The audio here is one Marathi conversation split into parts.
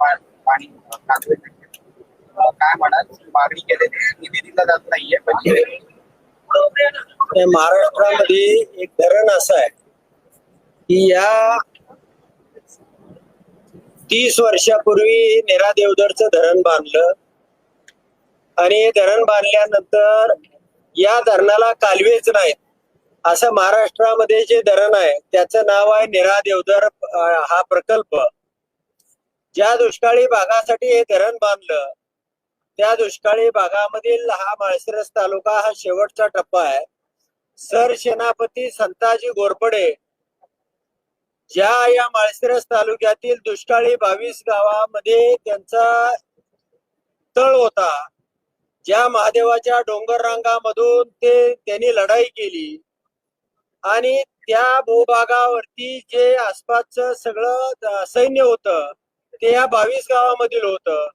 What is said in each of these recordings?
पाणी काय म्हणाल? मागणी केलेली निधी दिला जात नाहीये म्हणजे महाराष्ट्रामध्ये एक धरण असं आहे की या तीस वर्षापूर्वी नेरा देवदरचं धरण बांधलं आणि धरण बांधल्यानंतर या धरणाला कालवेच नाहीत. असं महाराष्ट्रामध्ये जे धरण आहे त्याचं नाव आहे नेरा देवधर हा प्रकल्प. ज्या दुष्काळी भागासाठी हे धरण बांधलं त्या दुष्काळी भागामधील हा माळशिरस तालुका हा शेवटचा टप्पा आहे. सर सेनापती संताजी घोरपडे ज्या या माळशिरस तालुक्यातील दुष्काळी बावीस गावामध्ये त्यांचा तळ होता ज्या महादेवाच्या डोंगर रांगामधून ते त्यांनी लढाई केली आणि त्या भूभागावरती जे आसपासचं सगळं सैन्य होतं ते या बावीस गावामधील होतं.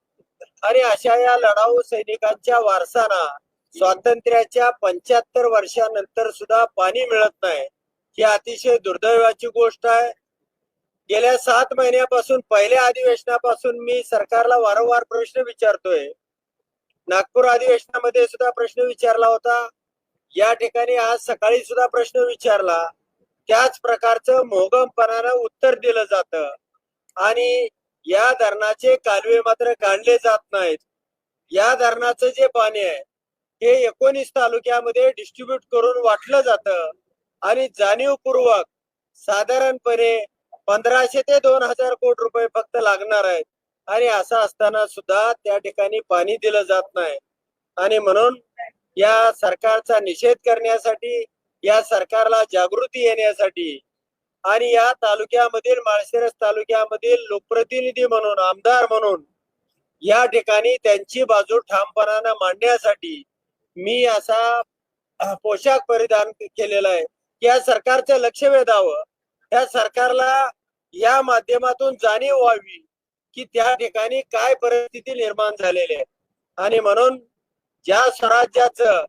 आणि अशा या लढाऊ सैनिकांच्या वारसाना स्वातंत्र्याच्या पंच्याहत्तर वर्षानंतर सुद्धा पाणी मिळत नाही. ही अतिशय दुर्दैवाची गोष्ट आहे. गेल्या सात महिन्यापासून पहिल्या अधिवेशनापासून मी सरकारला वारंवार प्रश्न विचारतोय. नागपूर अधिवेशनामध्ये सुद्धा प्रश्न विचारला होता. या ठिकाणी आज सकाळी सुद्धा प्रश्न विचारला. त्याच प्रकारचं मोगमपणानं उत्तर दिलं जात. आणि या धरणाचे कालवे मात्र काढले जात नाहीत. या धरणाचं जे पाणी आहे हे एकोणीस तालुक्यामध्ये डिस्ट्रीब्यूट करून वाटलं जातं आणि जाणीवपूर्वक साधारणपणे पंधराशे ते दोन हजार कोटी रुपये फक्त लागणार आहेत. आणि असं असताना सुद्धा त्या ठिकाणी पाणी दिलं जात नाही. आणि म्हणून या सरकारचा निषेध करण्यासाठी या सरकारला जागृती येण्यासाठी आणि या तालुक्यामधील माळशिरस तालुक्यामधील लोकप्रतिनिधी म्हणून आमदार म्हणून या ठिकाणी त्यांची बाजू ठामपणानं मांडण्यासाठी मी असा पोशाख परिधान केलेला आहे. या सरकारचं लक्ष वेधावं. त्या सरकारला या माध्यमातून जाणीव व्हावी की त्या ठिकाणी काय परिस्थिती निर्माण झालेली आहे. आणि म्हणून ज्या स्वराज्याचं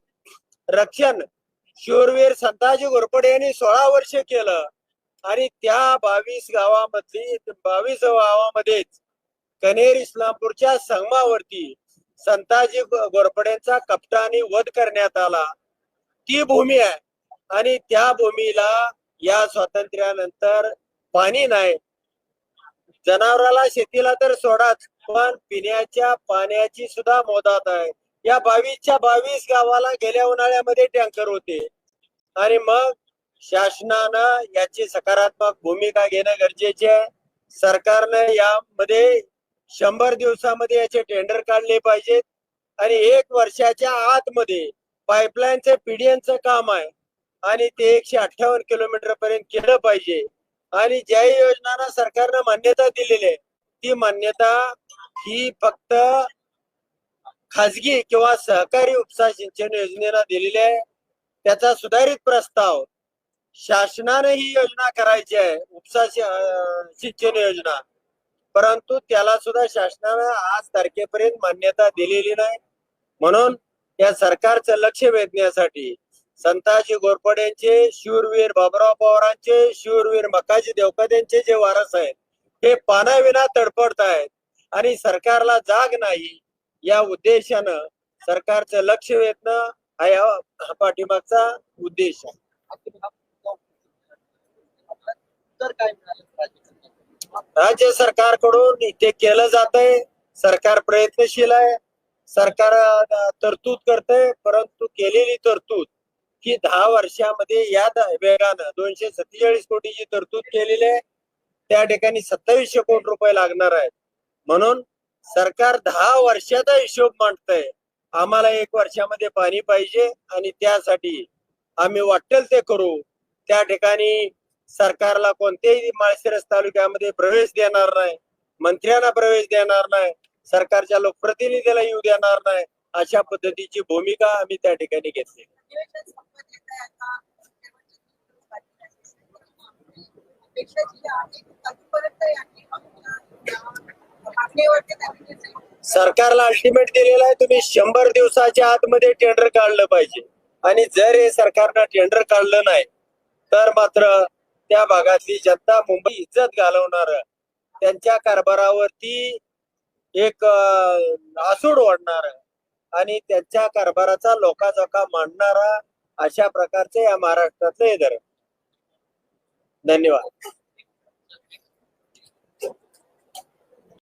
रक्षण शूरवीर संताजी घोरपडे यांनी सोळा वर्ष केलं आणि त्या बावीस गावामधली बावीस गावामध्येच कनेर इस्लामपूरच्या संगमावरती संताजी गो- घोरपडेंचा कप्तानी वध करण्यात आला. ती भूमी आहे आणि त्या भूमीला या स्वातंत्र्यानंतर पाणी नाही. जनावराला शेतीला तर सोडाच पण पिण्याच्या पाण्याची सुद्धा मोदात आहे. या बावीसच्या बावीस गावाला गेल्या उन्हाळ्यामध्ये टँकर होते. आणि मग शासनानं याची सकारात्मक भूमिका घेणं गरजेचे आहे. सरकारनं यामध्ये शंभर दिवसामध्ये याचे टेंडर काढले पाहिजेत. आणि एक वर्षाच्या आतमध्ये पाईपलाईनचं पीडीएनचं काम आहे. आणि ते एकशे अठ्ठावन्न किलोमीटर पर्यंत केलं पाहिजे. आणि ज्या योजनांना सरकारनं मान्यता दिलेली आहे ती मान्यता ही फक्त खाजगी किंवा सहकारी उपसा सिंचन योजनेला दिलेली आहे. त्याचा सुधारित प्रस्ताव शासनाने ही योजना करायची आहे. उपसा सिंचन योजना. परंतु त्याला सुद्धा शासनाने आज तारखेपर्यंत मान्यता दिलेली नाही. म्हणून या सरकारचं लक्ष वेधण्यासाठी संताजी घोरपडेंचे शूरवीर बाबराव पवारांचे शूरवीर मकाजी देवकदेंचे जे वारस आहेत हे पानाविना तडपडत आहेत. आणि सरकारला जाग नाही या उद्देशानं सरकारचं लक्ष वेधणं हा या पाठीमागचा उद्देश आहे. उत्तर काय मिळालं राज्य सरकारकडून? ते केलं जात आहे सरकार प्रयत्नशील आहे. सरकार तरतूद करतंय. परंतु केलेली तरतूद की दहा वर्षामध्ये या वेगानं दोनशे सत्तेचाळीस कोटीची तरतूद केलेली आहे. त्या ठिकाणी सत्तावीसशे कोटी रुपये लागणार आहेत. म्हणून सरकार दहा वर्षाचा हिशोब मांडतंय. आम्हाला एक वर्षामध्ये पाणी पाहिजे आणि त्यासाठी आम्ही वाटेल ते करू. त्या ठिकाणी सरकारला कोणत्याही माळशिरस तालुक्यामध्ये प्रवेश देणार नाही मंत्र्यांना प्रवेश देणार नाही सरकारच्या लोकप्रतिनिधीला येऊ देणार नाही अशा पद्धतीची भूमिका आम्ही त्या ठिकाणी घेतली. सरकारला अल्टिमेट दिलेला आहे तुम्ही शंभर दिवसाच्या आतमध्ये टेंडर काढलं पाहिजे. आणि जर हे सरकारनं टेंडर काढलं नाही तर मात्र त्या भागातली जनता मुंबई इज्जत घालवणार. त्यांच्या कारभारावरती एक आसूड ओढणार. आणि त्यांच्या कारभाराचा लोकाजोका मांडणारा अशा प्रकारचे या महाराष्ट्रातले हे धरण धन्यवाद.